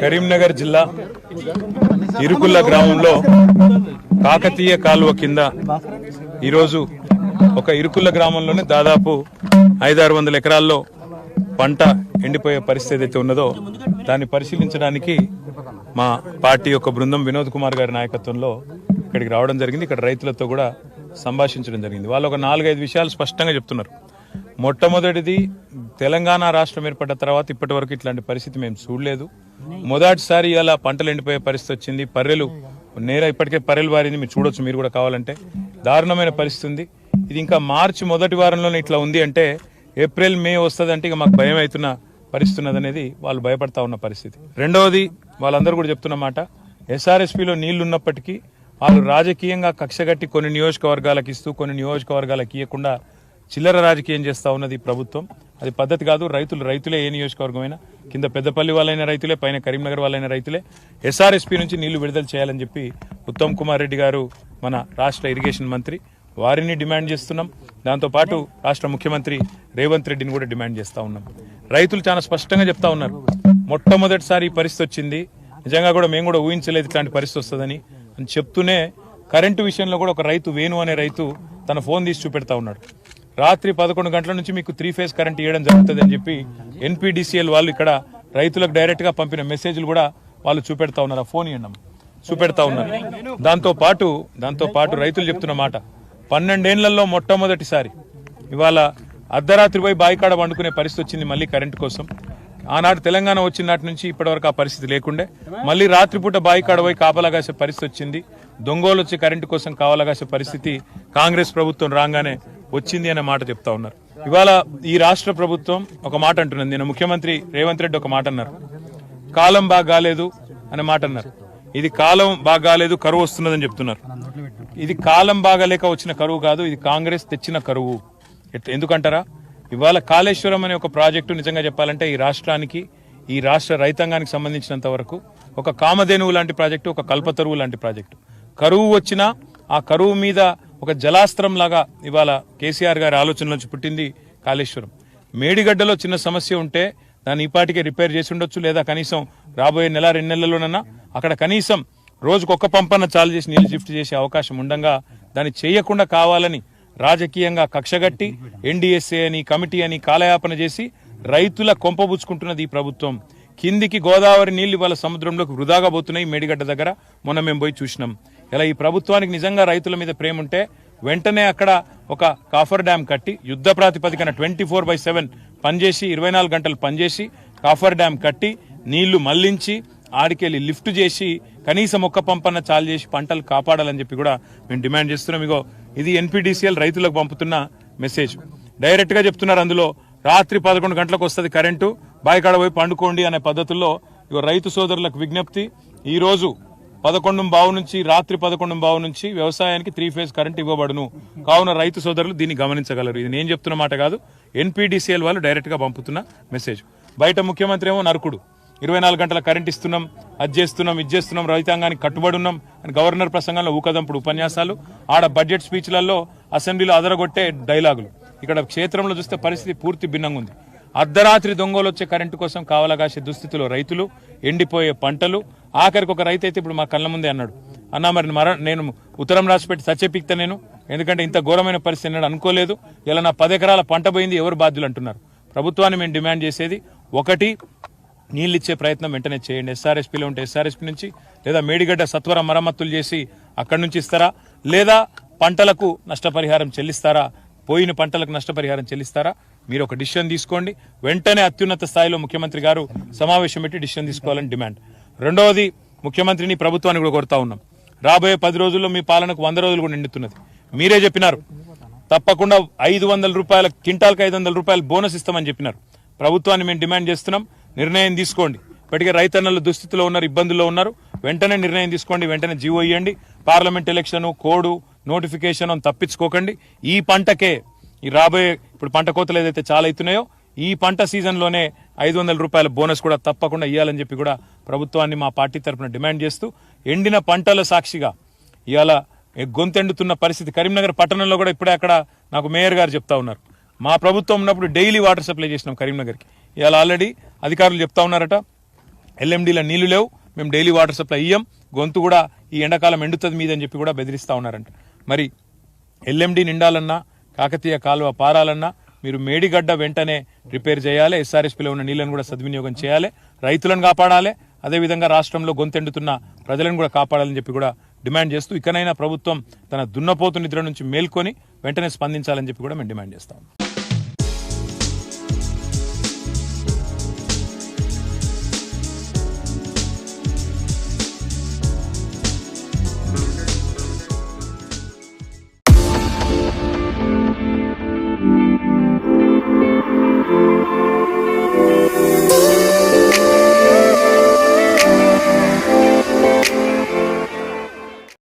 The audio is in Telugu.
కరీంనగర్ జిల్లా ఇరుకుల్ల గ్రామంలో కాకతీయ కాలువ కింద ఈరోజు ఒక ఇరుకుల్ల గ్రామంలోనే దాదాపు ఐదారు వందల ఎకరాల్లో పంట ఎండిపోయే పరిస్థితి అయితే ఉన్నదో దాన్ని పరిశీలించడానికి మా పార్టీ యొక్క బృందం వినోద్ కుమార్ గారి నాయకత్వంలో ఇక్కడికి రావడం జరిగింది. ఇక్కడ రైతులతో కూడా సంభాషించడం జరిగింది. వాళ్ళు ఒక నాలుగైదు విషయాలు స్పష్టంగా చెప్తున్నారు. మొట్టమొదటిది తెలంగాణ రాష్ట్రం ఏర్పడ్డ తర్వాత ఇప్పటి వరకు ఇట్లాంటి పరిస్థితి మేము చూడలేదు. మొదటిసారి ఇలా పంటలు ఎండిపోయే పరిస్థితి వచ్చింది. పర్రెలు నేర ఇప్పటికే పర్రెలు వారింది. మీరు చూడొచ్చు మీరు కూడా కావాలంటే. దారుణమైన పరిస్థితి ఉంది. ఇది ఇంకా మార్చి మొదటి వారంలోనే ఇట్లా ఉంది అంటే ఏప్రిల్ మే వస్తుంది అంటే ఇక మాకు భయం అవుతున్న పరిస్థితి ఉన్నది అనేది వాళ్ళు భయపడతా ఉన్న పరిస్థితి. రెండవది వాళ్ళందరూ కూడా చెప్తున్న మాట ఎస్ఆర్ఎస్పిలో నీళ్ళు ఉన్నప్పటికీ వాళ్ళు రాజకీయంగా కక్షగట్టి కొన్ని నియోజకవర్గాలకు ఇస్తూ కొన్ని నియోజకవర్గాలకు ఇవ్వకుండా చిల్లర రాజకీయం చేస్తూ ఉన్నది ప్రభుత్వం. అది పద్ధతి కాదు రైతులు రైతులే ఏ నియోజకవర్గమైనా కింద పెద్దపల్లి వాళ్ళైన రైతులే పైన కరీంనగర్ వాళ్ళైన రైతులే ఎస్ఆర్ఎస్పీ నుంచి నీళ్ళు విడుదల చేయాలని చెప్పి ఉత్తమ్ కుమార్ రెడ్డి గారు మన రాష్ట్ర ఇరిగేషన్ మంత్రి వారిని డిమాండ్ చేస్తున్నాం. దాంతోపాటు రాష్ట్ర ముఖ్యమంత్రి రేవంత్ రెడ్డిని కూడా డిమాండ్ చేస్తూ ఉన్నాం. రైతులు చాలా స్పష్టంగా చెప్తా ఉన్నారు. మొట్టమొదటిసారి ఈ పరిస్థితి వచ్చింది. నిజంగా కూడా మేము కూడా ఊహించలేదు ఇట్లాంటి పరిస్థితి వస్తుందని. అని చెప్తూనే కరెంటు విషయంలో కూడా ఒక రైతు వేణు అనే రైతు తన ఫోన్ తీసి చూపెడతా ఉన్నాడు. రాత్రి పదకొండు గంటల నుంచి మీకు త్రీ ఫేజ్ కరెంట్ ఇవ్వడం జరుగుతుంది అని చెప్పి ఎన్పీడీసీఎల్ వాళ్ళు ఇక్కడ రైతులకు డైరెక్ట్గా పంపిన మెసేజ్లు కూడా వాళ్ళు చూపెడతా ఉన్నారు. ఆ ఫోన్ ఇవ్వండి చూపెడతా ఉన్నారు. దాంతో పాటు దాంతో పాటు రైతులు చెప్తున్న మాట. పన్నెండేళ్ళలో మొట్టమొదటిసారి ఇవాళ అర్ధరాత్రి పోయి బాయికాడ వండుకునే పరిస్థితి వచ్చింది మళ్ళీ కరెంటు కోసం. ఆనాడు తెలంగాణ వచ్చిన నాటి నుంచి ఇప్పటివరకు ఆ పరిస్థితి లేకుండే. మళ్ళీ రాత్రిపూట బాయికాడ పోయి కాపలాగాసే పరిస్థితి వచ్చింది. దొంగోలు వచ్చి కరెంటు కోసం కావలాగాసే పరిస్థితి కాంగ్రెస్ ప్రభుత్వం రాగానే వచ్చింది అనే మాట చెప్తా ఉన్నారు. ఇవాళ ఈ రాష్ట్ర ప్రభుత్వం ఒక మాట అంటున్నది. నేను ముఖ్యమంత్రి రేవంత్ రెడ్డి ఒక మాట అన్నారు. కాలం బాగా కాలేదు అనే మాట అన్నారు. ఇది కాలం బాగా కాలేదు కరువు వస్తున్నదని చెప్తున్నారు. ఇది కాలం బాగాలేక వచ్చిన కరువు కాదు ఇది కాంగ్రెస్ తెచ్చిన కరువు. ఎందుకంటారా? ఇవాళ కాళేశ్వరం అనే ఒక ప్రాజెక్టు నిజంగా చెప్పాలంటే ఈ రాష్ట్రానికి ఈ రాష్ట్ర రైతాంగానికి సంబంధించినంత వరకు ఒక కామధేనువు లాంటి ప్రాజెక్టు ఒక కల్పతరువు లాంటి ప్రాజెక్టు. కరువు వచ్చినా ఆ కరువు మీద ఒక జలాస్త్రం లాగా ఇవాళ కేసీఆర్ గారి ఆలోచనలోంచి పుట్టింది కాళేశ్వరం. మేడిగడ్డలో చిన్న సమస్య ఉంటే దాన్ని ఈపాటికే రిపేర్ చేసి ఉండొచ్చు లేదా కనీసం రాబోయే నెల రెండు నెలల్లోనన్నా అక్కడ కనీసం రోజుకు ఒక్క పంపన్న చాలు చేసి నీళ్ళు షిఫ్ట్ చేసే అవకాశం ఉండగా దాన్ని చేయకుండా కావాలని రాజకీయంగా కక్షగట్టి ఎన్డీఎస్ఏ అని కమిటీ అని కాలయాపన చేసి రైతుల కొంపబుచ్చుకుంటున్నది ఈ ప్రభుత్వం. కిందికి గోదావరి నీళ్ళు వాళ్ళ సముద్రంలోకి వృధాగా పోతున్నాయి మేడిగడ్డ దగ్గర. మొన్న మేము పోయి చూసినాం. ఇలా ఈ ప్రభుత్వానికి నిజంగా రైతుల మీద ప్రేమ ఉంటే వెంటనే అక్కడ ఒక కాఫర్ డ్యామ్ కట్టి యుద్ధ ప్రాతిపదికన ట్వంటీ ఫోర్ బై సెవెన్ పనిచేసి ఇరవై నాలుగు గంటలు పనిచేసి కాఫర్ డ్యామ్ కట్టి నీళ్ళు మళ్ళించి ఆడికెళ్ళి లిఫ్ట్ చేసి కనీసం ఒక్క పంపన్న చాలు చేసి పంటలు కాపాడాలని చెప్పి కూడా మేము డిమాండ్ చేస్తున్నాం. ఇగో ఇది ఎన్పీడీసీఎల్ రైతులకు పంపుతున్న మెసేజ్. డైరెక్ట్గా చెప్తున్నారు అందులో రాత్రి పదకొండు గంటలకు వస్తుంది కరెంటు బాయికాడ పోయి పండుకోండి అనే పద్ధతుల్లో ఇగో రైతు సోదరులకు విజ్ఞప్తి. ఈ రోజు పదకొండు బావు నుంచి రాత్రి పదకొండు బావు నుంచి వ్యవసాయానికి త్రీ ఫేజ్ కరెంట్ ఇవ్వబడును. కావున రైతు సోదరులు దీన్ని గమనించగలరు. ఇది నేను చెప్తున్న మాట కాదు ఎన్పీడీసీఎల్ వాళ్ళు డైరెక్ట్గా పంపుతున్న మెసేజ్. బయట ముఖ్యమంత్రి ఏమో నరకుడు. ఇరవై నాలుగు గంటల కరెంట్ ఇస్తున్నాం అది చేస్తున్నాం ఇది చేస్తున్నాం రైతాంగానికి కట్టుబడి ఉన్నాం అని గవర్నర్ ప్రసంగంలో ఊకదంపుడు ఉపన్యాసాలు ఆడ బడ్జెట్ స్పీచ్లలో అసెంబ్లీలో అదరగొట్టే డైలాగులు. ఇక్కడ క్షేత్రంలో చూస్తే పరిస్థితి పూర్తి భిన్నంగా ఉంది. అర్ధరాత్రి దొంగలు వచ్చే కరెంటు కోసం కావలగాసే దుస్థితిలో రైతులు ఎండిపోయే పంటలు ఆఖరికి ఒక రైతు అయితే ఇప్పుడు మా కళ్ళ ముందే అన్నాడు. అన్నా మరి మర నేను ఉత్తరం రాసిపెట్టి సత్యపిక్త నేను ఎందుకంటే ఇంత ఘోరమైన పరిస్థితి నేను అనుకోలేదు. ఇలా నా పది ఎకరాల పంట పోయింది ఎవరు బాధ్యులు అంటున్నారు. ప్రభుత్వాన్ని మేము డిమాండ్ చేసేది ఒకటి నీళ్ళు ఇచ్చే ప్రయత్నం వెంటనే చేయండి. ఎస్ఆర్ఎస్పీలో ఉంటే ఎస్ఆర్ఎస్పీ నుంచి లేదా మేడిగడ్డ సత్వర మరమ్మతులు చేసి అక్కడి నుంచి ఇస్తారా? లేదా పంటలకు నష్టపరిహారం చెల్లిస్తారా? పోయిన పంటలకు నష్టపరిహారం చెల్లిస్తారా? మీరు ఒక డిసిషన్ తీసుకోండి. వెంటనే అత్యున్నత స్థాయిలో ముఖ్యమంత్రి గారు సమావేశం పెట్టి డిసిషన్ తీసుకోవాలని డిమాండ్. రెండవది ముఖ్యమంత్రిని ప్రభుత్వాన్ని కూడా కోరుతా ఉన్నాం. రాబోయే పది రోజుల్లో మీ పాలనకు వంద రోజులు కూడా నిండుతున్నది. మీరే చెప్పినారు. తప్పకుండా ఐదు వందల రూపాయల క్వింటాల్కి ఐదు వందల రూపాయలు బోనస్ ఇస్తామని చెప్పినారు. ప్రభుత్వాన్ని మేము డిమాండ్ చేస్తున్నాం. నిర్ణయం తీసుకోండి. ఇప్పటికే రైతన్నలు దుస్థితిలో ఉన్నారు ఇబ్బందుల్లో ఉన్నారు. వెంటనే నిర్ణయం తీసుకోండి వెంటనే జీవో ఇవ్వండి పార్లమెంట్ ఎలక్షన్ కోడు నోటిఫికేషన్ అని తప్పించుకోకండి. ఈ పంటకే ఈ రాబోయే ఇప్పుడు పంట కోతలు ఏదైతే చాలా అవుతున్నాయో ఈ పంట సీజన్లోనే ఐదు వందల రూపాయల బోనస్ కూడా తప్పకుండా ఇవ్వాలని చెప్పి కూడా ప్రభుత్వాన్ని మా పార్టీ తరఫున డిమాండ్ చేస్తూ ఎండిన పంటల సాక్షిగా ఇవాళ గొంతెండుతున్న పరిస్థితి. కరీంనగర్ పట్టణంలో కూడా ఇప్పుడే అక్కడ నాకు మేయర్ గారు చెప్తా ఉన్నారు. మా ప్రభుత్వం ఉన్నప్పుడు డైలీ వాటర్ సప్లై చేసినాం కరీంనగర్కి. ఇవాళ ఆల్రెడీ అధికారులు చెప్తా ఉన్నారట. ఎల్ఎండీల నీళ్ళు లేవు. మేము డైలీ వాటర్ సప్లై ఇయ్యం. గొంతు కూడా ఈ ఎండాకాలం ఎండుతుంది మీదని చెప్పి కూడా బెదిరిస్తా ఉన్నారంట. మరి ఎల్ఎండి నిండాలన్నా కాకతీయ కాలువ పారాలన్నా మీరు మేడిగడ్డ వెంటనే రిపేర్ చేయాలి. ఎస్ఆర్ఎస్పీలో ఉన్న నీళ్ళను కూడా సద్వినియోగం చేయాలి. రైతులను కాపాడాలి. అదేవిధంగా రాష్ట్రంలో గొంతెండుతున్న ప్రజలను కూడా కాపాడాలని చెప్పి కూడా డిమాండ్ చేస్తూ ఇకనైనా ప్రభుత్వం తన దున్నపోతు నిద్ర నుంచి మేల్కొని వెంటనే స్పందించాలని చెప్పి కూడా మేము డిమాండ్ చేస్తాం.